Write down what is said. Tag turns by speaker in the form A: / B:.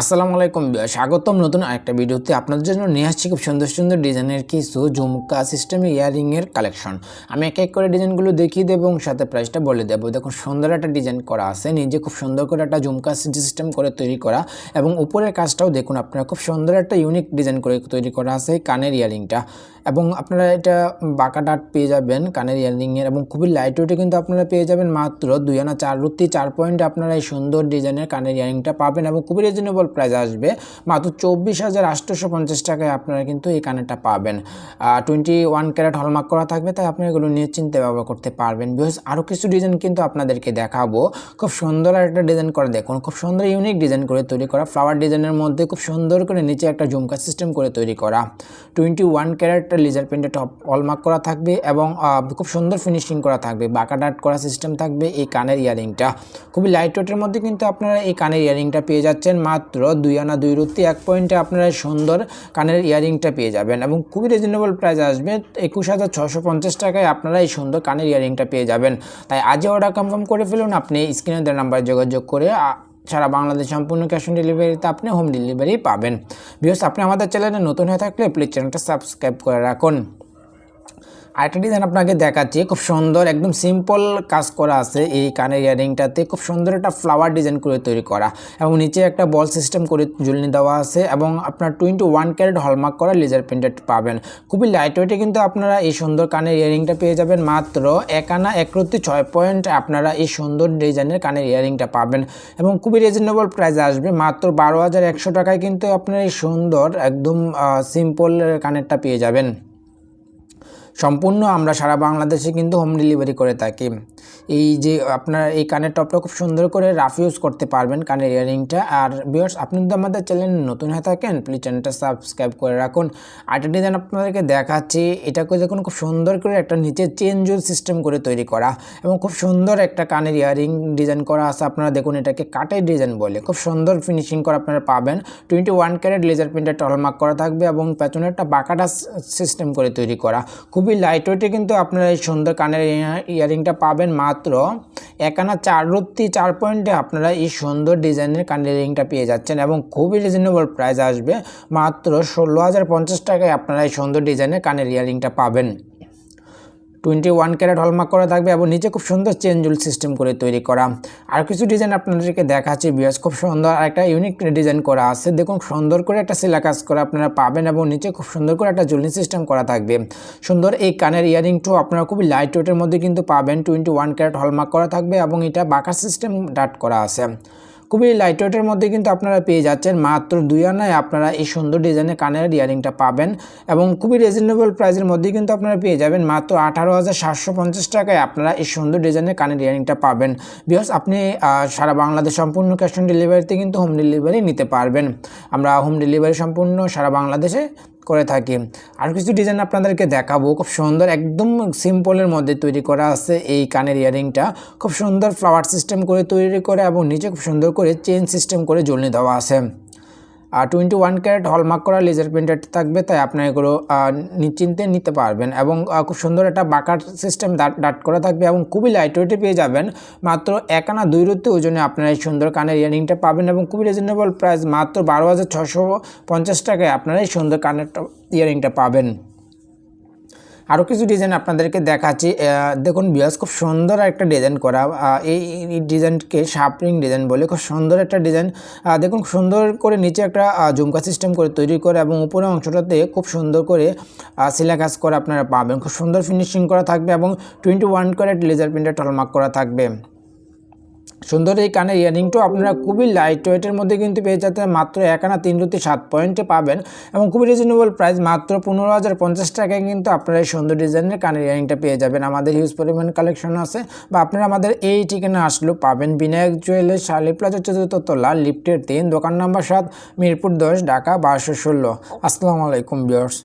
A: আসসালামু আলাইকুম, স্বাগতম নতুন আরেকটা ভিডিওতে আপনাদের জন্য নিয়ে আসছি খুব সুন্দর সুন্দর ডিজাইনের কিছু ঝুমকা সিস্টেমে ইয়ারিংয়ের কালেকশন আমি এক এক করে ডিজাইনগুলো দেখিয়ে দেবো এবং সাথে প্রাইসটা বলে দেবো। দেখুন, সুন্দর একটা ডিজাইন করা আছে, নিজে খুব সুন্দর করে একটা ঝুমকা সিস্টেম করে তৈরি করা এবং উপরের কাজটাও দেখুন আপনারা, খুব সুন্দর একটা ইউনিক ডিজাইন করে তৈরি করা আছে কানের ইয়ারিংটা এবং আপনারা এটা বাঁকা ডাট পেয়ে যাবেন কানের ইয়ারিংয়ের এবং খুবই লাইট ওয়েটে কিন্তু আপনারা পেয়ে যাবেন মাত্র দুই আনা চার রুতি চার পয়েন্টে আপনারা এই সুন্দর ডিজাইনের কানের ইয়ারিংটা পাবেন এবং খুবই রিজনেবল প্রাইস আসবে, মাত্র চব্বিশ হাজার আটশোশো পঞ্চাশ টাকায় আপনারা কিন্তু এই কানেরটা পাবেন। টোয়েন্টি ওয়ান ক্যারেট হলমার্ক করা থাকবে, তাই আপনি এগুলো নিয়ে চিন্তা ব্যবহার করতে পারবেন। বিকজ আরও কিছু ডিজাইন কিন্তু আপনাদেরকে দেখাবো। খুব সুন্দর একটা ডিজাইন করে দেখুন, খুব সুন্দর ইউনিক ডিজাইন করে তৈরি করা। ফ্লাওয়ার ডিজাইনের মধ্যে খুব সুন্দর করে নিচে একটা ঝুমকা সিস্টেম করে তৈরি করা। Twenty one carat laser printed hallmark করা থাকবে এবং খুব সুন্দর ফিনিশিং করা থাকবে। বাঁকা ডাট করা সিস্টেম থাকবে এই কানের ইয়ারিংটা খুবই লাইট ওয়েটের মধ্যে কিন্তু আপনারা এই কানের ইয়ারিংটা পেয়ে যাচ্ছেন, মাত্র দুই আনা, দুই রুতি এক পয়েন্টে আপনারা সুন্দর কানের ইয়ারিংটা পেয়ে যাবেন এবং খুবই রিজনেবল প্রাইস আসবে। একুশ হাজার ছশো পঞ্চাশ টাকায় আপনারা এই সুন্দর কানের ইয়ারিংটা পেয়ে যাবেন। তাই আজই অর্ডার কনফার্ম করে ফেলুন, আপনি স্ক্রিনে দেওয়ার নাম্বারে যোগাযোগ করে সারা বাংলাদেশ সম্পূর্ণ ক্যাশ অন ডেলিভারিতে আপনি হোম ডেলিভারি পাবেন। বিকজ আপনি আমাদের চ্যানেলে নতুন হয়ে থাকলে প্লিজ চ্যানেলটা সাবস্ক্রাইব করে রাখুন। আরেকটা ডিজাইন আপনাকে দেখাচ্ছি, খুব সুন্দর, একদম সিম্পল কাজ করা আছে এই কানের ইয়ারিংটাতে খুব সুন্দর একটা ফ্লাওয়ার ডিজাইন করে তৈরি করা। এবং নিচে একটা বল সিস্টেম করে ঝুলনি দেওয়া আছে এবং আপনার টোয়েন্টি ওয়ান ক্যারেট হলমার্ক করা লেজার প্রিন্টেড পাবেন। খুবই লাইট ওয়েটে কিন্তু আপনারা এই সুন্দর কানের ইয়ারিংটা পেয়ে যাবেন। মাত্র এক আনা একরত্তি ছয় পয়েন্ট আপনারা এই সুন্দর ডিজাইনের কানের ইয়ারিংটা পাবেন। এবং খুবই রিজনেবল প্রাইস আসবে। মাত্র বারো হাজার একশো টাকায় কিন্তু আপনার এই সুন্দর, একদম সিম্পল কানেরটা পেয়ে যাবেন। সম্পূর্ণ আমরা সারা বাংলাদেশে কিন্তু হোম ডেলিভারি করে থাকি। এই যে আপনার এই কানের টপটা খুব সুন্দর করে রাফ ইউজ করতে পারবেন কানের ইয়ারিংটা আর বিয়ার্স আপনি যদি আমাদের চ্যানেল নতুন হয়ে থাকেন প্লিজ চ্যানেলটা সাবস্ক্রাইব করে রাখুন। আরেকটা ডিজাইন আপনাদেরকে দেখাচ্ছি, এটাকে দেখুন খুব সুন্দর করে একটা নিচে চেঞ্জুর সিস্টেম করে তৈরি করা এবং খুব সুন্দর একটা কানের ইয়ারিং ডিজাইন করা আছে, আপনারা দেখুন এটাকে কাটের ডিজাইন বলে। খুব সুন্দর ফিনিশিং করে আপনারা পাবেন। টোয়েন্টি ওয়ান ক্যারেট লেজার প্রিন্টের টলমার্ক করা থাকবে এবং পেছনে একটা বাঁকাটা সিস্টেম করে তৈরি করা। খুবই লাইট ওয়েটে কিন্তু আপনারা এই সুন্দর কানের ইয়ারিংটা পাবেন। মাত্র একানা চার রত্তি চার পয়েন্টে আপনারা এই সুন্দর ডিজাইনের কানের রিংটা পেয়ে যাচ্ছেন এবং খুবই রিজনেবল প্রাইস আসবে মাত্র ষোলো হাজার পঞ্চাশ টাকায় আপনারা এই সুন্দর ডিজাইনের কানের ইয়ারিংটা পাবেন। টোয়েন্টি ওয়ান ক্যারেট হলমার্ক করা থাকবে এবং নিচে খুব সুন্দর চেঞ্জুল সিস্টেম করে তৈরি করা। আর কিছু ডিজাইন আপনাদেরকে দেখাচ্ছি বিয়াস খুব সুন্দর আর একটা ইউনিক ডিজাইন করা আছে। দেখুন, সুন্দর করে একটা সিলা কাজ করে আপনারা পাবেন এবং নিচে খুব সুন্দর করে একটা জুলনি সিস্টেম করা থাকবে। সুন্দর এই কানের ইয়ারিংটাও আপনারা খুবই লাইট ওয়েটের মধ্যে কিন্তু পাবেন। টোয়েন্টি ওয়ান ক্যারেট হলমার্ক করা থাকবে এবং এটা বাঁকা সিস্টেম ডাট করা আছে। খুবই লাইট ওয়েটের মধ্যে কিন্তু আপনারা পেয়ে যাচ্ছেন। মাত্র দুই আনায় আপনারা এই সুন্দর ডিজাইনের কানের ইয়ারিংটা পাবেন এবং খুবই রিজনেবল প্রাইসের মধ্যে কিন্তু আপনারা পেয়ে যাবেন। মাত্র আঠারো হাজার সাতশো পঞ্চাশ টাকায় আপনারা এই সুন্দর ডিজাইনের কানের ইয়ারিংটা পাবেন। বিকজ আপনি সারা বাংলাদেশ সম্পূর্ণ ক্যাশ অন ডেলিভারিতে কিন্তু হোম ডেলিভারি নিতে পারবেন। আমরা হোম ডেলিভারি সম্পূর্ণ সারা বাংলাদেশে করে থাকি। আর কিছু ডিজাইন আপনাদেরকে দেখাবো। খুব সুন্দর, একদম সিম্পলের মধ্যে তৈরি করা আছে এই কানের ইয়ারিংটা খুব সুন্দর ফ্লাওয়ার সিস্টেম করে তৈরি করে এবং নিচে খুব সুন্দর করে চেন সিস্টেম করে জ্বলনি দেওয়া আছে। টোয়েন্টি ওয়ান ক্যারেট হলমার্ক করা লেজার প্রিন্টার থাকবে, তাই আপনারা এগুলো নিশ্চিন্তে নিতে পারবেন এবং খুব সুন্দর একটা বাঁকার সিস্টেম ডাট ডাট করা থাকবে এবং খুবই লাইট ওয়েটে পেয়ে যাবেন। মাত্র এক আনা দুই রুতে ওজনে আপনারা এই সুন্দর কানের ইয়ারিংটা পাবেন এবং খুবই রিজনেবল প্রাইস মাত্র বারো হাজার ছশো পঞ্চাশ টাকায় আপনারা এই সুন্দর কানের ইয়ারিংটা পাবেন। আরও কিছু ডিজাইন আপনাদেরকে দেখাচ্ছি। দেখুন বিয়াস খুব সুন্দর একটা ডিজাইন করা। এই ডিজাইনকে সাপরিং ডিজাইন বলে। খুব সুন্দর একটা ডিজাইন দেখুন সুন্দর করে নিচে একটা জুমকা সিস্টেম করে তৈরি করে এবং উপরের অংশটাতে খুব সুন্দর করে সিলা কাজ করে আপনারা পাবেন। খুব সুন্দর ফিনিশিং করা থাকবে এবং twenty one carat laser printer hallmark করা থাকবে। সুন্দর এই কানের ইয়ারিংটাও আপনারা খুবই লাইট ওয়েটের মধ্যে কিন্তু পেয়ে যাতে মাত্র এক আনা তিন রুটি সাত পয়েন্টে পাবেন এবং খুবই রিজনেবল প্রাইস মাত্র পনেরো হাজার পঞ্চাশ টাকায় কিন্তু আপনারা এই সুন্দর ডিজাইনের কানের ইয়ারিংটা পেয়ে যাবেন। আমাদের হিউজ পরিমাণ কালেকশন আছে বা আপনারা আমাদের এই ঠিকানা আসলেও পাবেন। বিনায়ক জুয়েলার্স শালি প্লাজা, চতুর্থ তলা, লিফটের তিন, দোকান নাম্বার সাত, মিরপুর দশ, ঢাকা বারোশো ষোলো। আসসালামু আলাইকুম বিয়ার্স